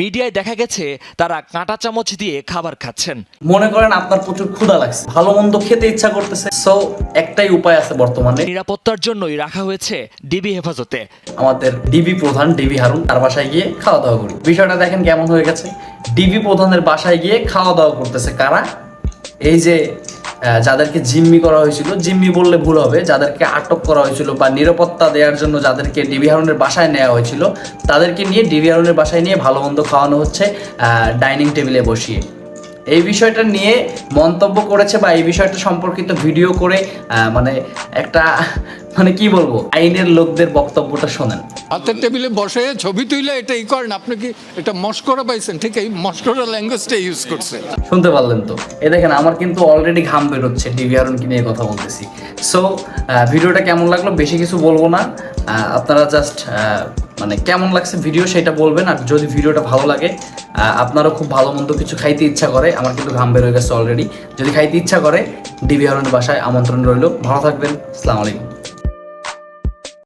মিডিয়ায় দেখা গেছে তারা কাঁটা চামচ দিয়ে খাবার খাচ্ছেন। মনে করেন আপনার প্রচুর ক্ষুধা লাগছে ভালো মন্দ খেতে ইচ্ছা করতেছে। সো একটাই উপায় আছে বর্তমানে। নিরাপত্তার জন্যই রাখা হয়েছে ডিবি হেফাজতে। আমাদের ডিবি প্রধান ডিবি হারুন তার বাসায় গিয়ে খাওয়া দাওয়া করি। বিষয়টা দেখেন কেমন হয়ে গেছে। ডিবি প্রধানের বাসায় গিয়ে খাওয়া দাওয়া করতেছে কারা? এই যে যাদেরকে জিম্মি করা হয়েছিল, জিম্মি বললে ভুল হবে, যাদেরকে আটক করা হয়েছিল বা নিরাপত্তা দেওয়ার জন্য যাদেরকে ডিবি হারুনের বাসায় নেওয়া হয়েছিল, তাদেরকে নিয়ে ডিবি হারুনের বাসায় নিয়ে ভালো মন্দ খাওয়ানো হচ্ছে ডাইনিং টেবিলে বসিয়ে। এই বিষয়টা নিয়ে মন্তব্য করেছে বা এই বিষয়টা সম্পর্কিত ভিডিও করে মানে একটা মানে কি বলব আইনের লোকদের বক্তব্যটা শোনেন। হাতের টেবিলে বসে ছবি তুইলে এটা ই করেন আপনি কি এটা মস্করা পাইছেন? ঠিক এই মস্করা ল্যাঙ্গুয়েজটা ইউজ করছে। শুনতে পারলেন তো? এ দেখেন আমার কিন্তু অলরেডি ঘাম বেরোচ্ছে ডিভি আরনকে নিয়ে কথা বলতেছি। সো ভিডিওটা কেমন লাগল? বেশি কিছু বলব না। আহ, আপনারা জাস্ট মানে কেমন লাগছে ভিডিও সেটা বলবেন, আর যদি ভিডিওটা ভালো লাগে আপনারও খুব ভালো মন্দ কিছু খাইতে ইচ্ছা করে, আমার কিন্তু ঘাম বের হয়ে গেছে অলরেডি যদি খাইতে ইচ্ছা করে ডিবি আরনের বাসায় আমন্ত্রণ রইল। ভালো থাকবেন, আসসালামু আলাইকুম।